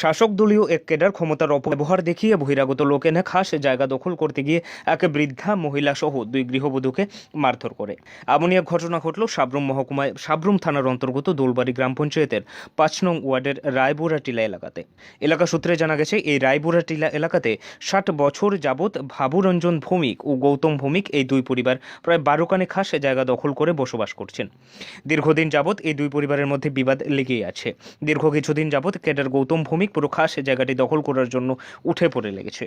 শাসক দলীয় এক কেডার ক্ষমতার অপব্যবহার দেখিয়ে বহিরাগত লোক এনে খাস জায়গা দখল করতে গিয়ে এক বৃদ্ধা মহিলা সহ দুই গৃহবধূকে মারধর করে। এমন এক ঘটনা ঘটল সাবরুম মহকুমায়, সাবরুম থানার অন্তর্গত দোলবাড়ি গ্রাম পঞ্চায়েতের পাঁচ নং ওয়ার্ডের রায়পুরা টিলা এলাকাতে। এলাকা সূত্রে জানা গেছে, এই রায়পুরা টিলা এলাকাতে ষাট বছর যাবৎ ভাবুরঞ্জন ভৌমিক ও গৌতম ভৌমিক এই দুই পরিবার প্রায় বারোখানে খাস জায়গা দখল করে বসবাস করছেন। দীর্ঘদিন যাবৎ এই দুই পরিবারের মধ্যে বিবাদ লেগেই আছে। দীর্ঘ কিছুদিন যাবৎ কেডার গৌতম ভৌমিক পুরো খাস জায়গাটি দখল করার জন্য উঠে পড়ে লেগেছে।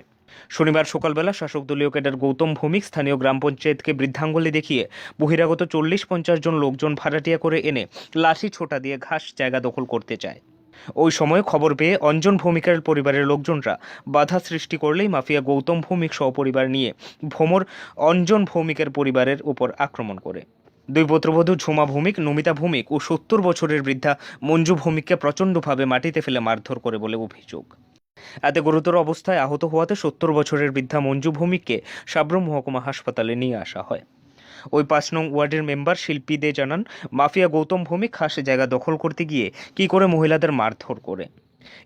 শনিবার সকালবেলা শাসক দলীয় ক্যাডার গৌতম ভৌমিক স্থানীয় গ্রাম পঞ্চায়েতকে বৃদ্ধাঙ্গুলি দেখিয়ে বহিরাগত চল্লিশ পঞ্চাশ জন লোকজন ভাড়াটিয়া করে এনে লাঠি ছোটা দিয়ে ঘাস জায়গা দখল করতে চায়। ওই সময় খবর পেয়ে অঞ্জন ভৌমিকের পরিবারের লোকজনরা বাধা সৃষ্টি করলেই মাফিয়া গৌতম ভৌমিক সহপরিবার নিয়ে ভ্রমর অঞ্জন ভৌমিকের পরিবারের উপর আক্রমণ করে। দুই পুত্রবধূ ঝুমা ভৌমিক, নমিতা ভৌমিক ও সত্তর বছরের বৃদ্ধা মঞ্জু ভৌমিককে প্রচণ্ডভাবে মাটিতে ফেলে মারধর করে বলে অভিযোগ। এতে গুরুতর অবস্থায় আহত হওয়াতে সত্তর বছরের বৃদ্ধা মঞ্জু ভৌমিককে সাবরুম মহকুমা হাসপাতালে নিয়ে আসা হয়। ওই পাঁচ নং ওয়ার্ডের মেম্বার শিল্পী দে জানান, মাফিয়া গৌতম ভৌমিক খাস জায়গা দখল করতে গিয়ে কি করে মহিলাদের মারধর করে?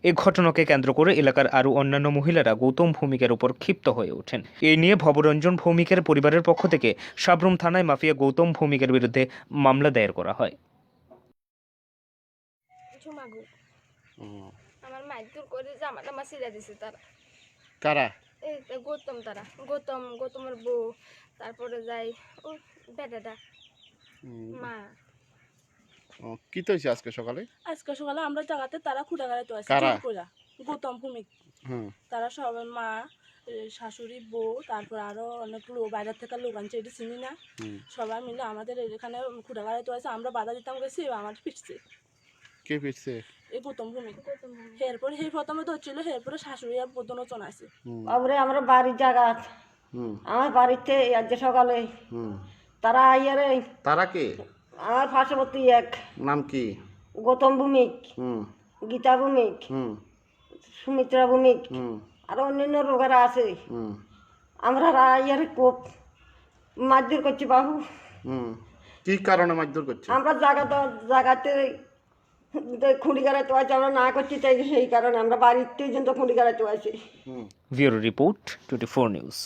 এই ঘটনাকে কেন্দ্র করে এলাকার আরও অন্যান্য মহিলারা গৌতম ভৌমিকের উপর ক্ষিপ্ত হয়ে ওঠেন। এই নিয়ে ভবরঞ্জন ভৌমিকের পরিবারের পক্ষ থেকে সাবরুম থানায় মাফিয়া গৌতম ভৌমিকের বিরুদ্ধে মামলা দায়ের করা হয়। আমার মাইদুর করে জামা টামা ছিঁড়ে দিছে তারা। কারা এই গৌতম তারা। গৌতম গৌতমের বউ তারপরে যাই ও বেটাটা। মা। ও, কি তো হয়েছে আজকে সকালে? আজকে সকালে আমরা জায়গাতে তারা গাড়াতে আছে কারা? গৌতম ভূমিক। হুম। তারা সবাই মা এ, শাশুড়ি বউ তারপর আরও অনেক লোক বাইরের থেকে লোক আনছে এটা চিনি না। হুম। সবাই মিলে আমাদের এখানে গাড়াতে আছে আমরা বাধা দিতাম গেছি আমার পিটছে কে পিটছে এই গৌতম ভূমিক। ভূমি। এরপর সেই প্রথমে ধরছিল এরপরে শাশুড়ি আর বোধনও আছে। হুম। তারপরে আমরা বাড়ির জায়গা হুম। আমার বাড়িতে আজকে সকালে হুম। তারা আইয়ারে তারা কে? আমার পার্শ্ববর্তী এক। নাম কি? গৌতম ভূমিক হুম। গীতা ভূমিক হুম। সুমিত্রা ভূমিক হুম। আরও অন্যান্য লোকেরা আছে। হুম। আমরা আইয়ারে কোপ মারধর করছি বাবু হুম। কি কারণে মারধর করছি? আমরা জায়গা তো জায়গাতে খুঁড়ি গাড়াতে আছে আমরা না করছি তাই সেই কারণে আমরা বাড়িতে কিন্তু খুঁড়ি গাড়াতে আছি হুম। Bureau report twenty four news.